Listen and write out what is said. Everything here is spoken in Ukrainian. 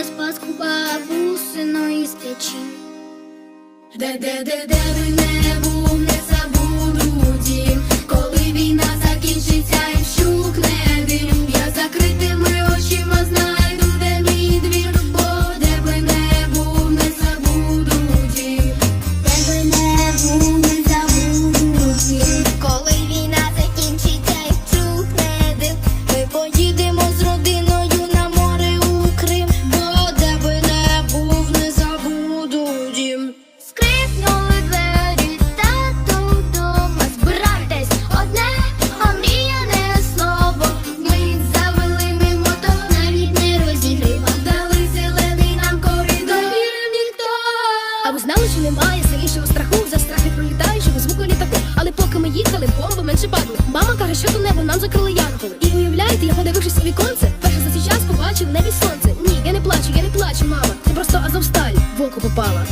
на спаску бабусину із печі. Де-де-де-де ви не Що немає сильнішого страху за страхи пролітаючого звуку літаку. Але поки ми їхали, бомби менше падали. Мама каже, що до небо нам закрили янголи. І уявляєте, я подивившись у віконце, перше за цей час побачив небі сонце. Ні, я не плачу, я не плачу, мама. Це просто Азовсталь в око попала.